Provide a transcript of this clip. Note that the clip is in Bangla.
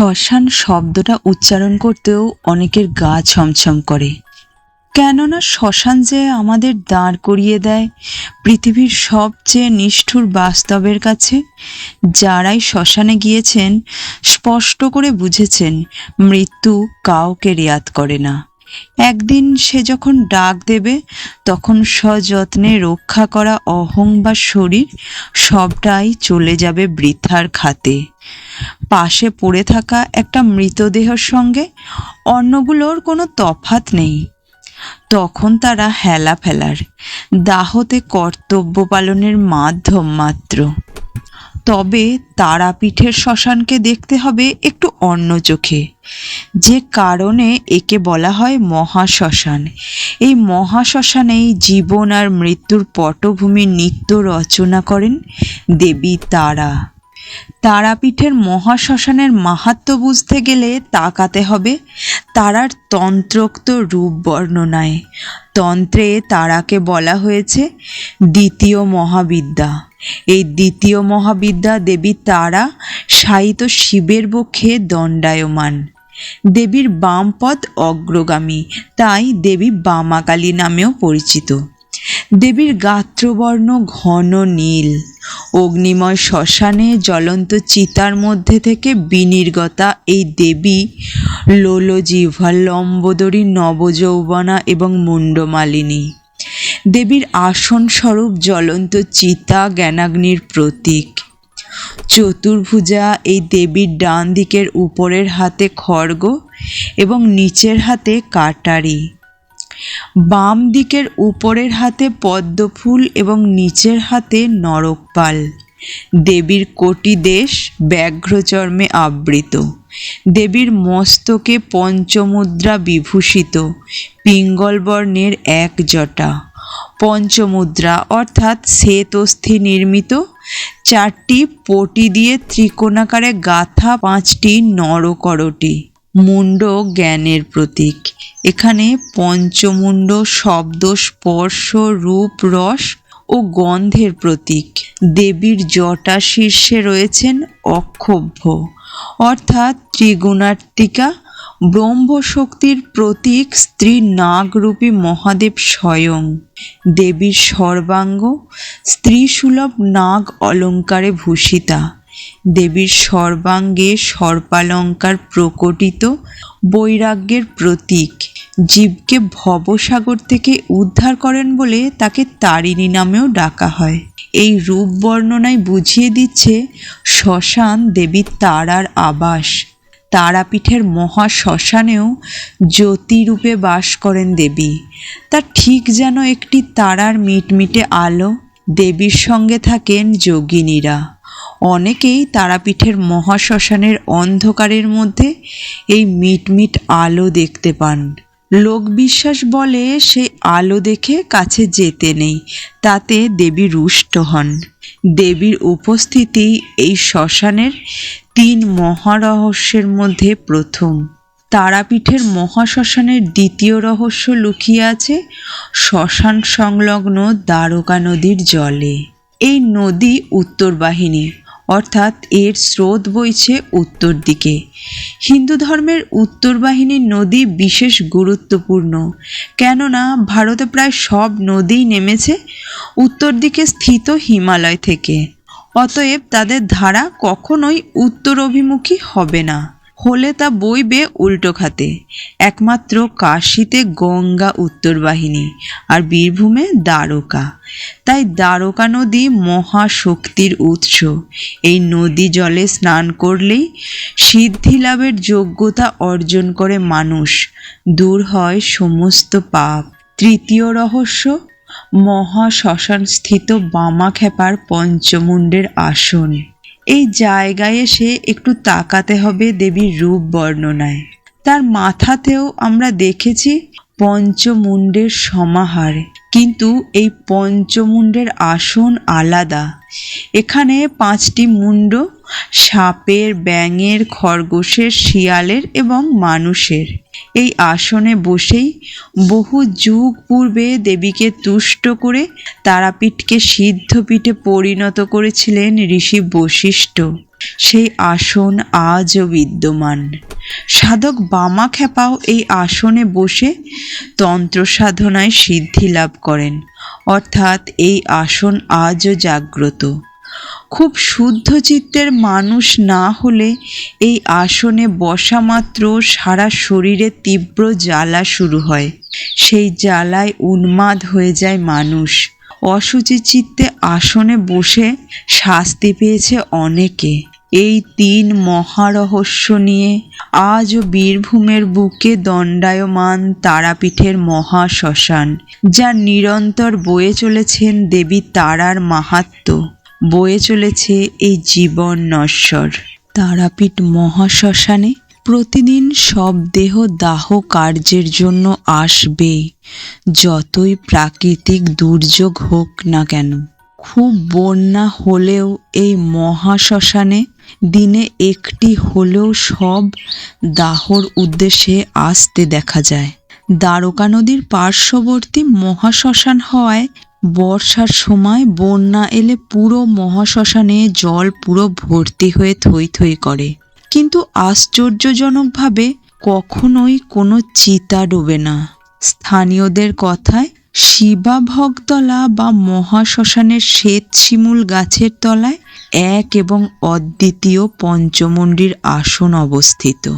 শ্মশান শব্দটা উচ্চারণ করতেও অনেকের গা ছমছম করে। কেননা শ্মশান যে আমাদের দাঁড় করিয়ে দেয়, পৃথিবীর সবচেয়ে নিষ্ঠুর বাস্তবের কাছে, যারাই শ্মশানে গিয়েছেন, স্পষ্ট করে বুঝেছেন, মৃত্যু কাউকে রেয়াত করে না। একদিন সে যখন ডাক দেবে, তখন সযত্নে রক্ষা করা অহং বা শরীর সবটাই চলে যাবে বৃথার খাতে। পাশে পড়ে থাকা একটা মৃতদেহের সঙ্গে অন্যগুলোর কোনো তফাত নেই। তখন তারা হেলা ফেলার, দাহতে কর্তব্য পালনের মাধ্যম মাত্র। তবে তারাপীঠের শ্মশানকে দেখতে হবে একটু অন্য চোখে। যে কারণে একে বলা হয় মহাশ্মশান। এই মহাশ্মশানেই জীবন আর মৃত্যুর পটভূমি নিত্য রচনা করেন দেবী তারা। তারাপীঠের মহাশ্মশানের মাহাত্ম্য বুঝতে গেলে তাকাতে হবে তারার তন্ত্রোক্ত রূপ বর্ণনায়। তন্ত্রে তারাকে বলা হয়েছে দ্বিতীয় মহাবিদ্যা। এই দ্বিতীয় মহাবিদ্যা দেবী তারা সাহিত্য শিবের বক্ষে দণ্ডায়মান। দেবীর বাম পদ অগ্রগামী, তাই দেবী বামাকালী নামেও পরিচিত। দেবীর গাত্রবর্ণ ঘন নীল। অগ্নিময় শ্মশানে জ্বলন্ত চিতার মধ্যে থেকে বিনির্গতা এই দেবী লোলজিহ্বা লম্বোদরী নবযৌবনা এবং মুন্ডমালিনী দেবীর আসন স্বরূপ জ্বলন্ত চিতা জ্ঞানাগ্নির প্রতীক। চতুর্ভুজা এই দেবীর ডান দিকের উপরের হাতে খড়গ এবং নিচের হাতে কাটারি। বাম দিকের উপরের হাতে পদ্মফুল এবং নিচের হাতে নরকপাল। দেবীর কোটি দেশ ব্যাঘ্রচর্মে আবৃত। দেবীর মস্তকে পঞ্চমুদ্রা বিভূষিত। পিঙ্গল বর্ণের এক জটা। পঞ্চমুদ্রা অর্থাৎ শ্বেতস্থি নির্মিত। চারটি পটি দিয়ে ত্রিকোণাকারে গাথা পাঁচটি নরকরটি। মুন্ড জ্ঞানের প্রতীক। এখানে পঞ্চমুণ্ড শব্দ স্পর্শ, রূপ, রস ও গন্ধের প্রতীক। দেবীর জটা শীর্ষে রয়েছেন অক্ষোভ্য। অর্থাৎ ত্রিগুণাত্মিকা ব্রহ্মশক্তির প্রতীক স্ত্রী নাগরূপী মহাদেব স্বয়ং। দেবীর সর্বাঙ্গ, স্ত্রীসুলভ নাগ অলঙ্কারে ভূষিতা। দেবীর সর্বাঙ্গে সর্পালঙ্কার প্রকটিত বৈরাগ্যের প্রতীক। জীবকে ভবসাগর থেকে উদ্ধার করেন বলে তাকে তারিণী নামেও ডাকা হয়। এই রূপ বর্ণনায় বুঝিয়ে দিচ্ছে শ্মশান দেবী তারার আবাস। তারাপীঠের মহা শ্মশানেও জ্যোতিরূপে বাস করেন দেবী। তা ঠিক যেন একটি তারার মিটমিটে আলো দেবীর সঙ্গে থাকেন যোগিনীরা। অনেকেই তারাপীঠের মহাশ্মশানের অন্ধকারের মধ্যে এই মিটমিট আলো দেখতে পান। লোক বিশ্বাস বলে সেই আলো দেখে কাছে যেতে নেই, তাতে দেবী রুষ্ট হন। দেবীর উপস্থিতি এই শ্মশানের তিন মহারহস্যের মধ্যে প্রথম। তারাপীঠের মহাশ্মশানের দ্বিতীয় রহস্য লুকিয়ে আছে শ্মশান সংলগ্ন দ্বারকা নদীর জলে। এই নদী উত্তর বাহিনী অর্থাৎ এর স্রোত বইছে উত্তর দিকে। হিন্দু ধর্মের উত্তর বাহিনীর নদী বিশেষ গুরুত্বপূর্ণ। কেননা, ভারতে প্রায় সব নদী নেমেছে উত্তর দিকে স্থিত হিমালয় থেকে। অতএব তাদের ধারা কখনোই উত্তর অভিমুখী হবে না। হলে তা বইবে উল্টো খাতে। একমাত্র কাশিতে গঙ্গা উত্তর বাহিনী আর বীরভূমে দ্বারকা। তাই দ্বারকা নদী মহাশক্তির উৎস। এই নদী জলে স্নান করলেই সিদ্ধি লাভের যোগ্যতা অর্জন করে মানুষ। দূর হয় সমস্ত পাপ। তৃতীয় রহস্য মহা শ্মশান স্থিত বামাখ্যাপার পঞ্চমুণ্ডের আসন। এই জায়গায় এসে একটু তাকাতে হবে দেবীর রূপ বর্ণনায়। তার মাথাতেও আমরা দেখেছি পঞ্চমুণ্ডের সমাহার। কিন্তু এই পঞ্চমুণ্ডের আসন আলাদা। এখানে পাঁচটি মুণ্ড সাপের ব্যাঙের খরগোশের শিয়ালের এবং মানুষের। এই আসনে বসেই বহু যুগ পূর্বে দেবীকে তুষ্ট করে তারাপীঠকে সিদ্ধপীঠে পরিণত করেছিলেন ঋষি বশিষ্ঠ। সেই আসন আজও বিদ্যমান। সাধক বামা খ্যাপাও এই আসনে বসে তন্ত্র সাধনায় সিদ্ধি লাভ করেন। অর্থাৎ এই আসন আজও জাগ্রত। খুব শুদ্ধ চিত্তের মানুষ না হলে এই আসনে বসা মাত্র সারা শরীরে তীব্র জ্বালা শুরু হয়। সেই জ্বালায় উন্মাদ হয়ে যায় মানুষ। অসুচি চিত্তে আসনে বসে শাস্তি পেয়েছে অনেকে। এই তিন মহারহস্য নিয়ে আজও বীরভূমের বুকে দণ্ডায়মান তারাপীঠের মহা শ্মশান যা নিরন্তর বয়ে চলেছেন দেবী তারার মাহাত্ম্য বয়ে চলেছে এই জীবন নশ্বর। তারাপীঠ মহাশ্মশানে প্রতিদিন সব দেহ দাহ কার্যের জন্য আসবে, যতই প্রাকৃতিক দুর্যোগ হোক না কেন। খুব বন্যা হলেও এই মহাশ্মশানে দিনে একটি হলেও সব দাহর উদ্দেশ্যে আসতে দেখা যায়। দ্বারকা নদীর পার্শ্ববর্তী মহাশ্মশান হওয়ায় বর্ষার সময় বন্যা এলে পুরো মহাশ্মশানে জল পুরো ভর্তি হয়ে থই থই করে। কিন্তু আশ্চর্যজনকভাবে কখনোই কোনো চিতা ডোবে না। স্থানীয়দের কথায়, শিবা ভগতলা বা মহাশ্মশানের শ্বেত শিমুল গাছের তলায় এক এবং অদ্বিতীয় পঞ্চমন্ডির আসন অবস্থিত।